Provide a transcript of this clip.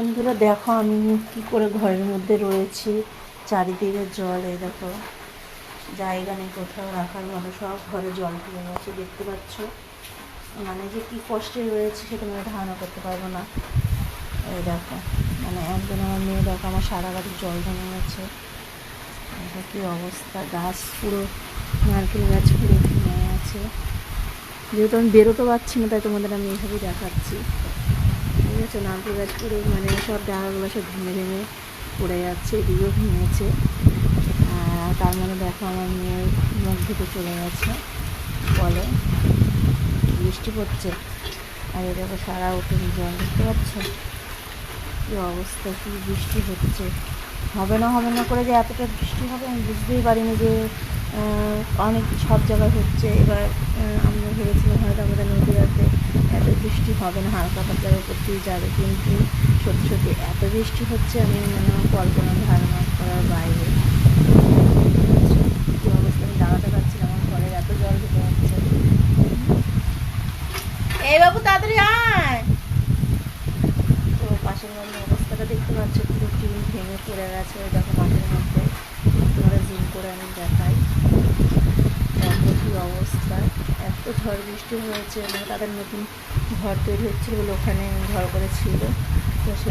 বন্ধুরা, দেখো আমি কি করে ঘরের মধ্যে রয়েছি। চারিদিকে জল, এই দেখো, জায়গা নেই কোথাও রাখার মতো সব ঘরে জল ঢুকে গেছে, দেখতে পাচ্ছ? মানে যে কি কষ্টে রয়েছে সেটা আমি ধারণা করতে পারব না। এই দেখো মানে একদিন আমার মেয়ে, দেখো, আমার সারা বাড়ি জল জমে গেছে। দেখো কী অবস্থা, গাছ পুরো, নারকেল গাছ পুরো ভেঙে আছে যেহেতু আমি বেরোতে পারছি না, তাই তোমাদের আমি এইভাবেই দেখাচ্ছি। ঠিক আছে নারকেল গাছ পুরো মানে সব ডাগাগুলো সব ভেঙে ভেঙে পড়ে যাচ্ছে, এদিকেও ভেঙেছে। আর তার মানে দেখো আমার মেয়ের মুখ ধুতে চলে গেছে, বলে। বৃষ্টি পড়ছে। আর এ দেখো সারা উঠোন জল, দেখতে পাচ্ছ? কী অবস্থা, কী বৃষ্টি হচ্ছে। হবে না হবে না করে যে এতটা বৃষ্টি হবে, আমি বুঝতেই পারিনি যে অনেক সব জায়গায় হচ্ছে। এবার আমরা ভেবেছিলাম হয়তো আমাদের নদীয়াতে হবে না হালকা পাতলার উপর দিয়ে যাবে, কিন্তু সত্যি সত্যি এত বৃষ্টি হচ্ছে, আমি মানে কল্পনা ধারণা করার বাইরে। অবস্থা? আমি দাঁড়াতে পারছি না আমার এত জল এই বাবু, তাড়াতাড়ি আয়! তো পাশের বাড়ির অবস্থাটা দেখতে পাচ্ছ, পুরো টিন ভেঙে পড়ে গেছে, দেখো মাঠের মধ্যে তোমাদের জুম করে আমি দেখাই দেখো কী অবস্থা এত ঝড় বৃষ্টি হয়েছে মানে তাদের নতুন ঘর তৈরি হচ্ছিল বলে ওখানে ঘর করেছিল। তো সে